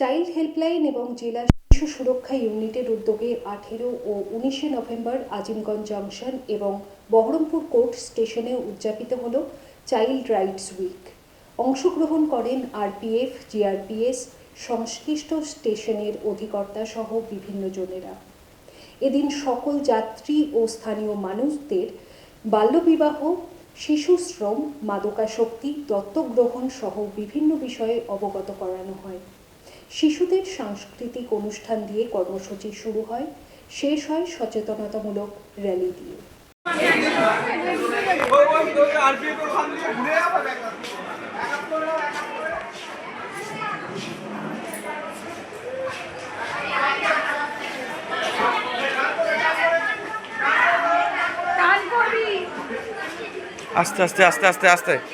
Child helpline এবং জেলা শিশু সুরক্ষা ইউনিটের উদ্যোগে আঠেরো ও উনিশে নভেম্বর আজিমগঞ্জ জংশন এবং বহরমপুর কোর্ট স্টেশনে উদযাপিত হল চাইল্ড রাইটস উইক। অংশগ্রহণ করেন আরপিএফ, জিআরপিএস, সংশ্লিষ্ট স্টেশনের অধিকর্তা সহ বিভিন্ন জনেরা। এদিন সকল যাত্রী ও স্থানীয় মানুষদের বাল্যবিবাহ, শিশু শ্রম, মাদকাসক্তি দত্তক গ্রহণ সহ বিভিন্ন বিষয়ে অবগত করানো হয়। শিশুদের সাংস্কৃতিক অনুষ্ঠান দিয়ে কর্মসূচি শুরু হয়। শেষ হয় সচেতনতামূলক র্যালি দিয়ে। আস্তে আস্তে আস্তে আস্তে আস্তে।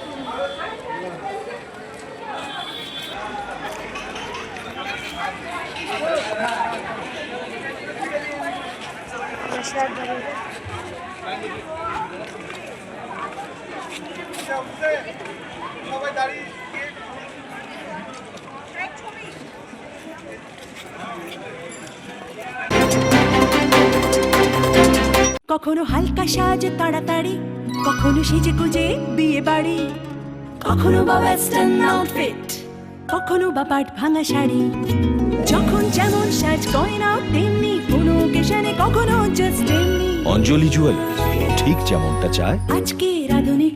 কখনো হালকা সাজ তাড়াতাড়ি, কখনো সেজে গুজে বিয়ে বাড়ি। কখনো বা ওয়েস্টার্ন আউটফিট কখনো বা পাট ভাঙা শাড়ি। যখন যেমন সাজ গয়না অঞ্জলি জুয়েলার্স ঠিক যেমনটা চায়। আজকে আধুনিক